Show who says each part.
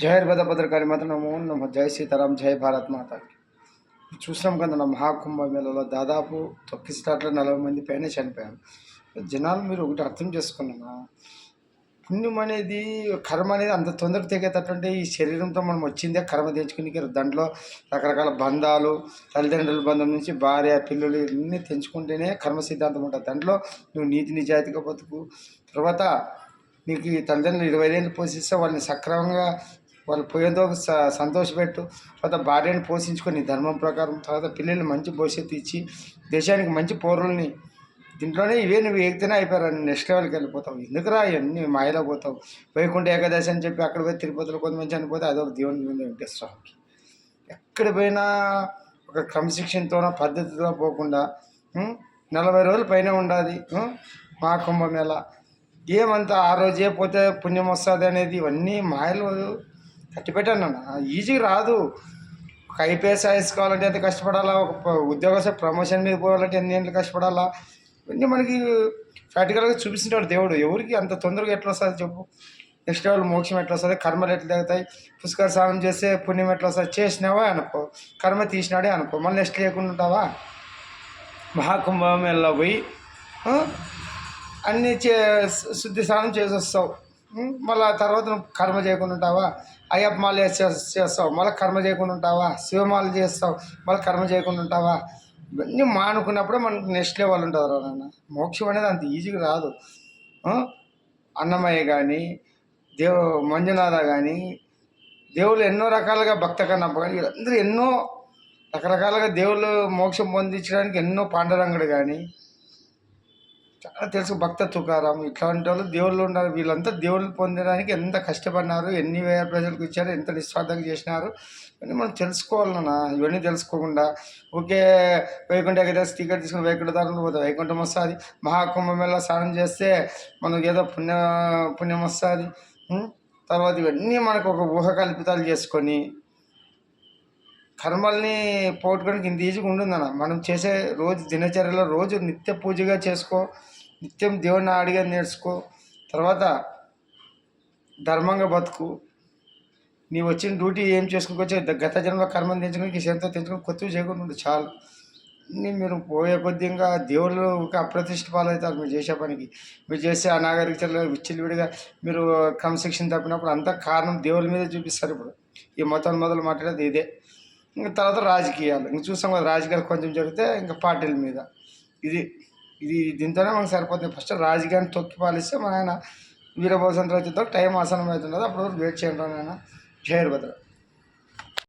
Speaker 1: జయ భద్రకాళి మాత నమో నమ జై సీతారాం జై భారత్ మాతకి చూసినాం కదా నా మహాకుంభ మేళలో దాదాపు తొక్కి స్టార్ట్లో నలభై మంది పైన చనిపోయారు. జనాలు మీరు ఒకటి అర్థం చేసుకున్నా పుణ్యం అనేది కర్మ అనేది అంత తొందరగా తెగేటటువంటి ఈ శరీరంతో మనం వచ్చిందే కర్మ తెచ్చుకుని దాంట్లో రకరకాల బంధాలు తల్లిదండ్రుల బంధం నుంచి భార్య పిల్లలు ఇవన్నీ తెంచుకుంటేనే కర్మ సిద్ధాంతం ఉంటుంది. దాంట్లో నువ్వు నీతి నిజాయితీగా బతుకు. తర్వాత నీకు ఈ తల్లిదండ్రులు ఇరవై ఏళ్ళు పోషిస్తే వాళ్ళని సక్రమంగా వాళ్ళు పోయేంతో సంతోషపెట్టు తర్వాత భార్యను పోషించుకొని ధర్మం ప్రకారం తర్వాత పిల్లల్ని మంచి భవిష్యత్తు ఇచ్చి దేశానికి మంచి పౌరుల్ని దీంట్లోనే ఇవే నువ్వు ఎగితేనే అయిపోయారు. నెక్స్ట్ లెవెల్కి వెళ్ళిపోతావు. ఎందుకురా ఇవన్నీ మాయలో పోతావు? వైకుంఠ ఏకాదశి అని చెప్పి అక్కడ పోయి తిరుపతిలో కొంతమంది చనిపోతే అదొక దేవుని మీద వెంకటేశ్వరరావుకి. ఎక్కడ పోయినా ఒక క్రమశిక్షణతోనో పద్ధతితో పోకుండా నలభై రోజులు పైన ఉండాలి. మా కుంభమేళ ఏమంతా ఆ రోజే పోతే పుణ్యం వస్తుంది అనేది ఇవన్నీ మాయలు. కట్టిపెట్టాను. ఈజీ రాదు. ఒక ఐపీఎస్ ఐఎస్ కావాలంటే ఎంత కష్టపడాలా? ఒక ప- ఉద్యోగ ప్రమోషన్ మీద పోవాలంటే ఎన్ని ఏళ్ళు కష్టపడాలా? ఇవన్నీ మనకి ప్రాక్టికల్గా చూపిస్తుంటాడు దేవుడు. ఎవరికి అంత తొందరగా ఎట్లా వస్తుంది చెప్పు? నెక్స్ట్ వాళ్ళు మోక్షం ఎట్లా వస్తుంది? కర్మలు ఎట్లా తగ్గుతాయి పుష్కర స్నానం చేస్తే పుణ్యం ఎట్లా వస్తుంది? చేసినావా అనుకో. కర్మ తీసినాడే అనుకో. మళ్ళీ నెక్స్ట్ లేకుండా ఉంటావా? మహాకుంభమేళలో పోయి అన్నీ చే శుద్ధి స్నానం చేసి వస్తావు. మళ్ళా తర్వాత నువ్వు కర్మ చేయకుండా ఉంటావా? అయ్యప్ప మాల చేస్తావు. మళ్ళీ కర్మ చేయకుండా ఉంటావా? శివమాల చేస్తావు. మళ్ళీ కర్మ చేయకుండా ఉంటావా? ఇవన్నీ మానుకున్నప్పుడే మనకు నెక్స్ట్ లెవెల్ ఉంటుంది రా నాన్న. మోక్షం అనేది అంత ఈజీగా రాదు. అన్నమయ్య కానీ దేవ మంజునాథ కానీ దేవుళ్ళు ఎన్నో రకాలుగా భక్త కన్నప్ప కానీ వీళ్ళందరూ ఎన్నో రకరకాలుగా దేవుళ్ళు మోక్షం పొందించడానికి ఎన్నో పాండరంగుడు కానీ చాలా తెలుసు భక్త తుకారాం ఇట్లాంటి వాళ్ళు దేవుళ్ళు ఉన్నారు. వీళ్ళంతా దేవుళ్ళు పొందడానికి ఎంత కష్టపడినారు ఎన్ని వేల ప్రజలకు ఇచ్చారు ఎంత నిస్వార్థంగా చేసినారు ఇవన్నీ మనం తెలుసుకోవాలన్నా. ఇవన్నీ తెలుసుకోకుండా ఓకే వైకుంఠ ఏకాదశి టికెట్ తీసుకుని వైకుంఠ దారులు పోతాం. వైకుంఠం వస్తుంది. మహాకుంభమేళ స్నానం చేస్తే మనకు ఏదో పుణ్య పుణ్యం వస్తుంది. తర్వాత ఇవన్నీ మనకు ఒక ఊహ కల్పితాలు చేసుకొని కర్మల్ని పోగొట్టుకోవడానికి ఇంత ఈజీగా ఉంటుందన్న మనం చేసే రోజు దినచర్యలో రోజు నిత్య పూజగా చేసుకో నిత్యం దేవుడిని అడిగా నేర్చుకో తర్వాత ధర్మంగా బతుకు. నీ వచ్చిన డ్యూటీ ఏం చేసుకోవచ్చు గత జన్మ కర్మం తెచ్చుకుని శంతో తెచ్చుకుని కొత్తవి చేయకుండా చాలు. అన్నీ మీరు పోయే కొద్ది ఇంకా దేవుళ్ళు ఒక అప్రతిష్ట పాలవుతారు మీరు చేసే పనికి. మీరు చేసే అనాగరికతలు విచ్చలవిడిగా మీరు క్రమశిక్షణ తప్పినప్పుడు అంతా కారణం దేవుళ్ళ మీద చూపిస్తారు ఇప్పుడు. ఈ మొత్తం మొదలు మాట్లాడేది ఇదే. ఇంకా తర్వాత రాజకీయాలు. ఇంక చూసాం కదా రాజకీయాలు కొంచెం జరిగితే ఇంకా పార్టీల మీద. ఇది ఇది దీంతోనే మనకు సరిపోతుంది. ఫస్ట్ రాజకీయాన్ని తొక్కి పాలిస్తే మన ఆయన వీరభద్ర వచ్చిన టైం ఆసనం అవుతుండదు అప్పుడు వెయిట్ చేయండి నాయన. జయర్ భద్ర